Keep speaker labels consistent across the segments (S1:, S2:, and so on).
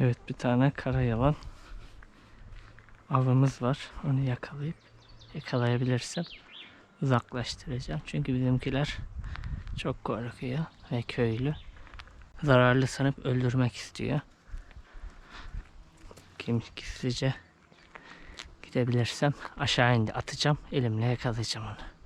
S1: Evet bir tane kara yalan avımız var. Onu yakalayıp yakalayabilirsem uzaklaştıracağım. Çünkü bizimkiler çok korkuyor ve köylü. Zararlı sanıp öldürmek istiyor. Kim gizlice gidebilirsem aşağı indi atacağım. Elimle yakalayacağım onu.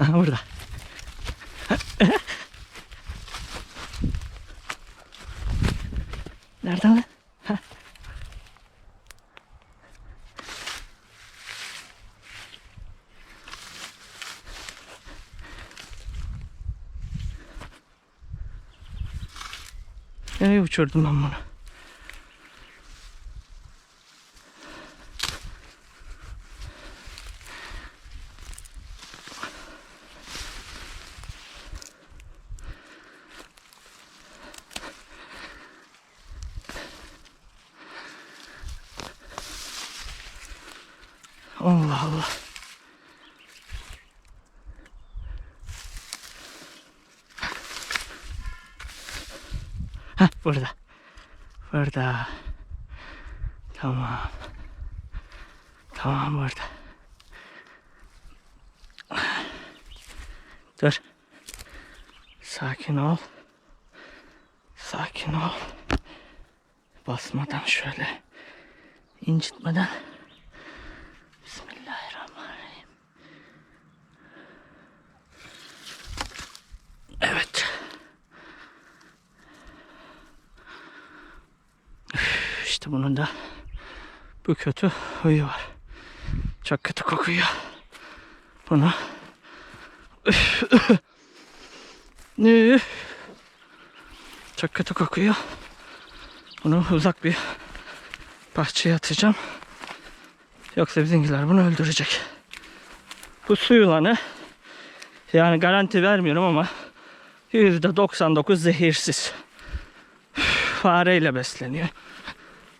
S1: Aha burada. Nereden lan? Ha. Nereye uçurdum ben bunu? Allah Allah. Heh burada. Burada. Tamam. Tamam burada. Dur. Sakin ol. Sakin ol. Basmadan şöyle incitmeden İşte bunun da bu kötü huyu var. Çok kötü kokuyor. Bunu çok kötü kokuyor. Bunu uzak bir bahçeye atacağım. Yoksa bizimkiler bunu öldürecek. Bu su yılanı yani garanti vermiyorum ama %99 zehirsiz. Fareyle besleniyor.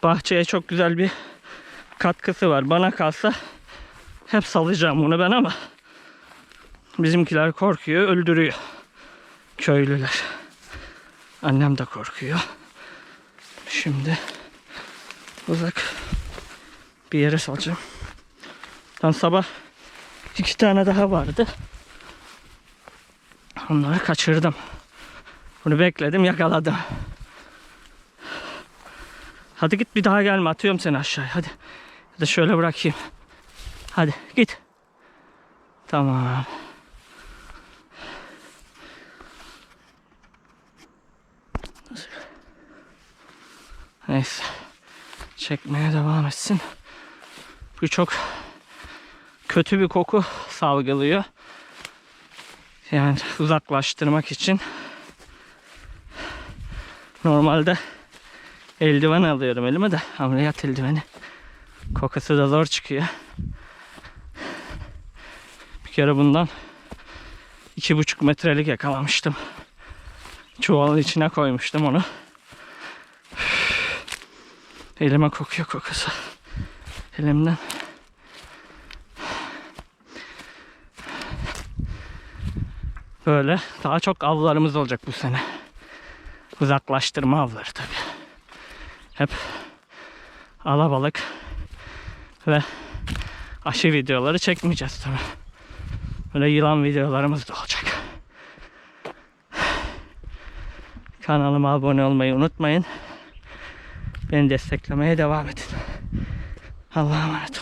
S1: Bahçeye çok güzel bir katkısı var. Bana kalsa hep salacağım bunu ben ama bizimkiler korkuyor, öldürüyor. Köylüler. Annem de korkuyor. Şimdi uzak bir yere salacağım. Tam sabah iki tane daha vardı. Onları kaçırdım. Bunu bekledim yakaladım. Hadi git bir daha gelme atıyorum seni aşağıya hadi. Ya da şöyle bırakayım. Hadi git. Tamam. Neyse. Çekmeye devam etsin. Bu çok kötü bir koku salgılıyor. Yani uzaklaştırmak için normalde eldiven alıyorum elime de ameliyat eldiveni. Kokusu da zor çıkıyor. Bir kere bundan iki buçuk metrelik yakalamıştım. Çuvalın içine koymuştum onu. Elime kokuyor kokusu. Elimden. Böyle daha çok avlarımız olacak bu sene. Uzaklaştırma avları tabii. Hep alabalık ve aşı videoları çekmeyeceğiz tabii. Böyle yılan videolarımız da olacak. Kanalıma abone olmayı unutmayın. Beni desteklemeye devam edin. Allah'a emanet olun.